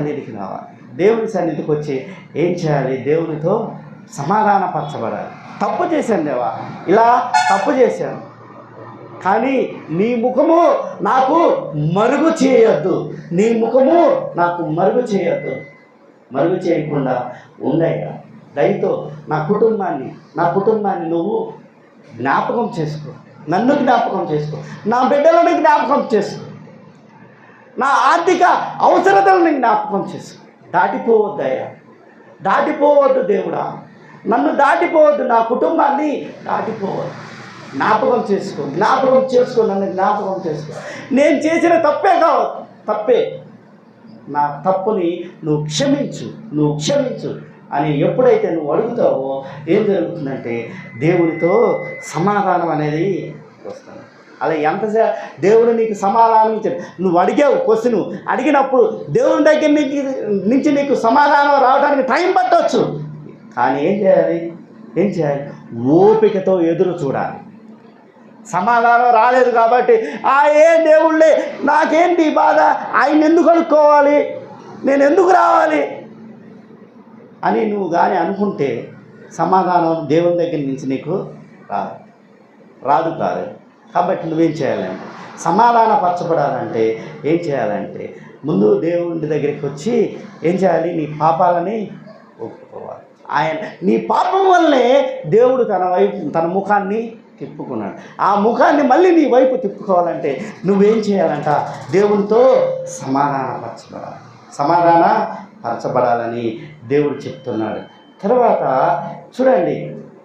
సన్నిధికి రావాలి. దేవుని సన్నిధికి వచ్చి ఏం చేయాలి? దేవునితో సమాధానపరచబడాలి. తప్పు చేశాను దేవా. ఇలా తప్పు చేశాను. కానీ నీ ముఖము నాకు మరుగు చేయొద్దు. నీ ముఖము నాకు మరుగు చేయొద్దు. మరుగు చేయకుండా ఉండయ్యా దయతో నా కుటుంబాన్ని నా కుటుంబాన్ని నువ్వు జ్ఞాపకం చేసుకో. నన్ను జ్ఞాపకం చేసుకో. నా బిడ్డలను జ్ఞాపకం చేసుకో. నా ఆర్థిక అవసరతలను జ్ఞాపకం చేసుకో. దాటిపోవద్దయ్యా దాటిపోవద్దు దేవుడా. నన్ను దాటిపోవద్దు నా కుటుంబాన్ని దాటిపోవద్దు. జ్ఞాపకం చేసుకో. జ్ఞాపకం చేసుకో నన్ను జ్ఞాపకం చేసుకో. నేను చేసిన తప్పే కావద్దు తప్పే. నా తప్పుని నువ్వు క్షమించు నువ్వు క్షమించు అని ఎప్పుడైతే నువ్వు అడుగుతావో ఏం జరుగుతుందంటే దేవునితో సమాధానం అనేది వస్తుంది. అలా ఎంతసే దేవుడు నీకు సమాధానం ఇచ్చాడు. నువ్వు అడిగావు క్వశ్చన్. అడిగినప్పుడు దేవుని దగ్గర నీకు నుంచి నీకు సమాధానం రావడానికి టైం పట్టవచ్చు కానీ ఏం చేయాలి? ఏం చేయాలి? ఓపికతో ఎదురు చూడాలి. సమాధానం రాలేదు కాబట్టి ఆ ఏ దేవుళ్ళే నాకేంటి బాధ? ఆయన ఎందుకు అనుకోవాలి నేను ఎందుకు రావాలి? అని నువ్వు కానీ అనుకుంటే సమాధానం దేవుని దగ్గర నుంచి నీకు రాదు. రాదు కాదు. కాబట్టి నువ్వేం చేయాలంటే సమాధానపరచబడాలంటే ఏం చేయాలంటే ముందు దేవుడి దగ్గరికి వచ్చి ఏం చేయాలి? నీ పాపాలని ఒప్పుకోవాలి. ఆయన నీ పాపం వల్లే దేవుడు తన వైపు తన ముఖాన్ని తిప్పుకున్నాడు. ఆ ముఖాన్ని మళ్ళీ నీ వైపు తిప్పుకోవాలంటే నువ్వేం చేయాలంట? దేవునితో సమాధానపరచబడాలి. సమాధాన పరచబడాలని దేవుడు చెప్తున్నాడు. తర్వాత చూడండి